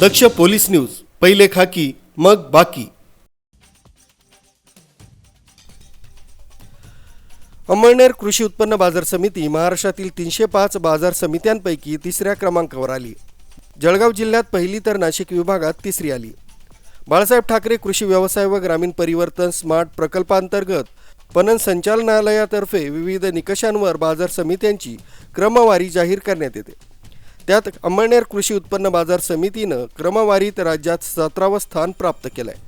दक्ष police news पहिले खाकी मग बाकी. अंमळनेर कृषी उत्पन्न बाजार समिती महाराष्ट्रातील तीनशे पाच बाजार समित्यांपैकी तिसऱ्या क्रमांकावर आली. जळगाव जिल्ह्यात पहिली तर नाशिक विभागात तिसरी आली. बाळासाहेब ठाकरे कृषी व्यवसाय व ग्रामीण परिवर्तन स्मार्ट प्रकल्पांतर्गत पणन संचालनालयातर्फे विविध निकषांवर बाजार समित्यांची क्रमवारी जाहीर करण्यात येते. त्यात अंमळनेर कृषी उत्पन्न बाजार समितीनं क्रमवारीत राज्यात सतरावं स्थान प्राप्त केलं आहे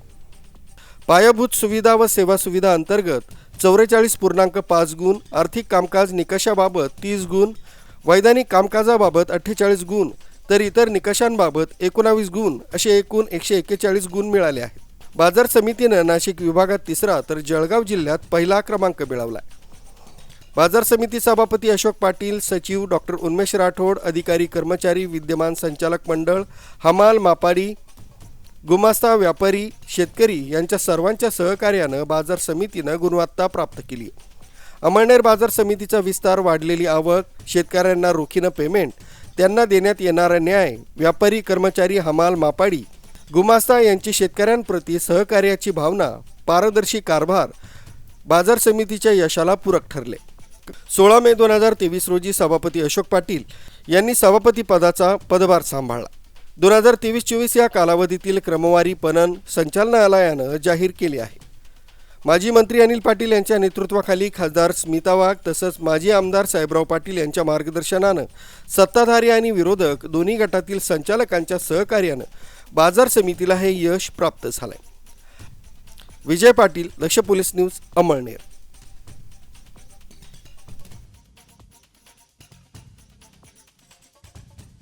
पायाभूत सुविधा व सेवा सुविधा अंतर्गत चौवेचाळीस पूर्णांक पाच गुण आर्थिक कामकाज निकषाबाबत तीस गुण वैधानिक कामकाजाबाबत अठ्ठेचाळीस गुण तर इतर निकषांबाबत एकोणावीस गुण असे एकूण एकशे एक्केचाळीस गुण मिळाले आहेत. बाजार समितीनं नाशिक विभागात तिसरा तर जळगाव जिल्ह्यात पहिला क्रमांक मिळवला बाजार समिती सभापती अशोक पाटील सचिव डॉक्टर उन्मेश राठोड अधिकारी कर्मचारी विद्यमान संचालक मंडळ हमाल मापाडी गुमास्ता व्यापारी शेतकरी यांच्या सर्वांच्या सहकार्यानं बाजार समितीनं गुणवत्ता प्राप्त केली. अमळनेर बाजार समितीचा विस्तार वाढलेली आवक शेतकऱ्यांना रोखीनं पेमेंट त्यांना देण्यात येणारा न्याय व्यापारी कर्मचारी हमाल मापाडी गुमास्ता यांची शेतकऱ्यांप्रती सहकार्याची भावना पारदर्शी कारभार बाजार समितीच्या यशाला पूरक ठरले. सोळा मे दोन हजार तेवीस रोजी सभापती अशोक पाटील यांनी सभापती पदाचा पदभार सांभाळला. दोन हजार तेवीस चोवीस या कालावधीतील क्रमवारी पणन संचालनालयानं जाहीर केली आहे. माजी मंत्री अनिल पाटील यांच्या नेतृत्वाखाली खासदार स्मिता वाघ तसंच माजी आमदार साहेबराव पाटील यांच्या मार्गदर्शनानं सत्ताधारी आणि विरोधक दोन्ही गटातील संचालकांच्या सहकार्यानं बाजार समितीला हे यश प्राप्त झालंय. विजय पाटील लक्ष पोलीस न्यूज अमळनेर.